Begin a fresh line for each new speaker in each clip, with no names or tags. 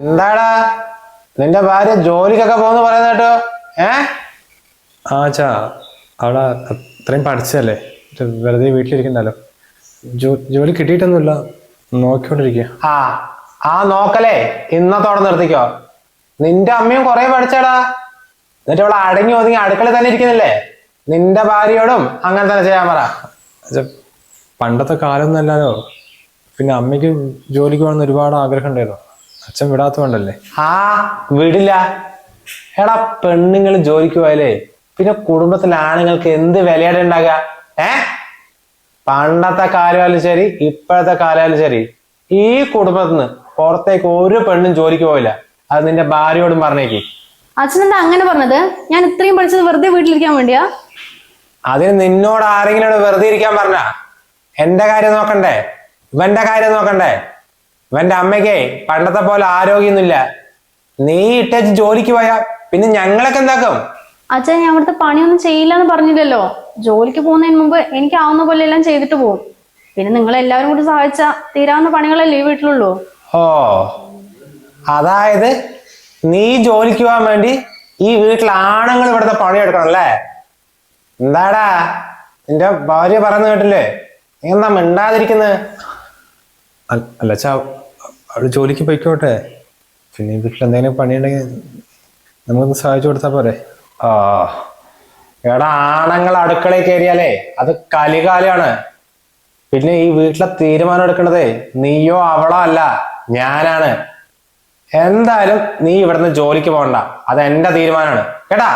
എന്താടാ? നിന്റെ ഭാര്യ ജോലിക്കൊക്കെ പോകുന്നു പറയുന്ന കേട്ടോ. ഏ?
ആ ചാ. അവളെ അത്രയും പഠിച്ചതല്ലേ. വെറുതെ വീട്ടിലിരിക്കണ്ടല്ലോ ജോ ജോലി കിട്ടിയിട്ടൊന്നുമില്ല. നോക്കിക്കൊണ്ടിരിക്കുക
ആ ആ നോക്കലേ. ഇന്നത്തോടെ നിർത്തിക്കോ. നിന്റെ അമ്മയും കുറെ പഠിച്ചടാ. എന്നിട്ട് അവളെ അടങ്ങി ഒതുങ്ങി അടുക്കളയിൽ തന്നെ ഇരിക്കുന്നില്ലേ? നിന്റെ ഭാര്യയോടും അങ്ങനെ തന്നെ ചെയ്യാൻ പറ.
പണ്ടത്തെ കാലമൊന്നും അല്ലല്ലോ പിന്നെ അമ്മയ്ക്ക് ജോലിക്ക് പോകണമെന്ന് ഒരുപാട് ആഗ്രഹം ഉണ്ടായിരുന്നു. അച്ഛൻ വിടാത്തോണ്ടല്ലേ
ആ വിടില്ല. എടാ പെണ്ണുങ്ങൾ ജോലിക്ക് പോയാലേ പിന്നെ കുടുംബത്തിലെ ആണുങ്ങൾക്ക് എന്ത് വിലയുടെ ഉണ്ടാകുക ഏ? പണ്ടത്തെ കാലമായാലും ശരി ഇപ്പോഴത്തെ കാലമായാലും ശരി ഈ കുടുംബത്തിൽ നിന്ന് പുറത്തേക്ക് ഒരു പെണ്ണും ജോലിക്ക് പോയില്ല അത് നിന്റെ ഭാര്യയോടും പറഞ്ഞേക്ക്.
അച്ഛൻ എന്താ അങ്ങനെ പറഞ്ഞത്? ഞാൻ ഇത്രയും പഠിച്ചത് വെറുതെ വീട്ടിലിരിക്കാൻ വേണ്ടിയാ?
അതിന് നിന്നോട് ആരെങ്കിലും വെറുതെ ഇരിക്കാൻ പറഞ്ഞ? എന്റെ കാര്യം നോക്കണ്ടേ? ഇവന്റെ കാര്യം നോക്കണ്ടേ? ഇവന്റെ അമ്മയ്ക്കേ പണ്ടത്തെ പോലെ ആരോഗ്യമൊന്നുമില്ല. നീ ഇട്ടേച്ച് ജോലിക്ക് പോയാ പിന്നെ ഞങ്ങളൊക്കെ എന്താക്കും?
അച്ഛൻ ഞാൻ അവിടുത്തെ പണിയൊന്നും ചെയ്യില്ല എന്ന് പറഞ്ഞില്ലല്ലോ. ജോലിക്ക് പോകുന്നതിന് മുമ്പ് എനിക്ക് ആവുന്ന പോലെ എല്ലാം ചെയ്തിട്ട് പോകും. പിന്നെ നിങ്ങൾ എല്ലാവരും കൂടി സഹായിച്ച തീരാവുന്ന പണികളല്ലേ വീട്ടിലുള്ളൂ.
ഓ അതായത് നീ ജോലിക്ക് പോകാൻ വേണ്ടി ഈ വീട്ടിൽ ആണുങ്ങൾ ഇവിടുത്തെ പണിയെടുക്കണം അല്ലേ? എന്താടാ നിന്റെ ഭാര്യ പറയുന്ന കേട്ടില്ലേ? നീ എന്താ മിണ്ടാതിരിക്കുന്നത്
അല്ല- ചാ അവൾ ജോലിക്ക് പോയിക്കോട്ടെ. പിന്നെ വീട്ടിൽ എന്തെങ്കിലും പണിയുണ്ടെങ്കിൽ നമുക്കൊന്ന് സഹായിച്ചു കൊടുത്താൽ പോരെ.
ആ എടാ ആണുങ്ങൾ അടുക്കളയിൽ കയറിയാലേ അത് കലികാലാണ്. പിന്നെ ഈ വീട്ടിലെ തീരുമാനം എടുക്കണതേ നീയോ അവളോ അല്ല ഞാനാണ്. എന്തായാലും നീ ഇവിടുന്ന് ജോലിക്ക് പോകണ്ട. അത് എന്റെ തീരുമാനമാണ്. കേട്ടാ?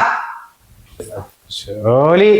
ജോലി.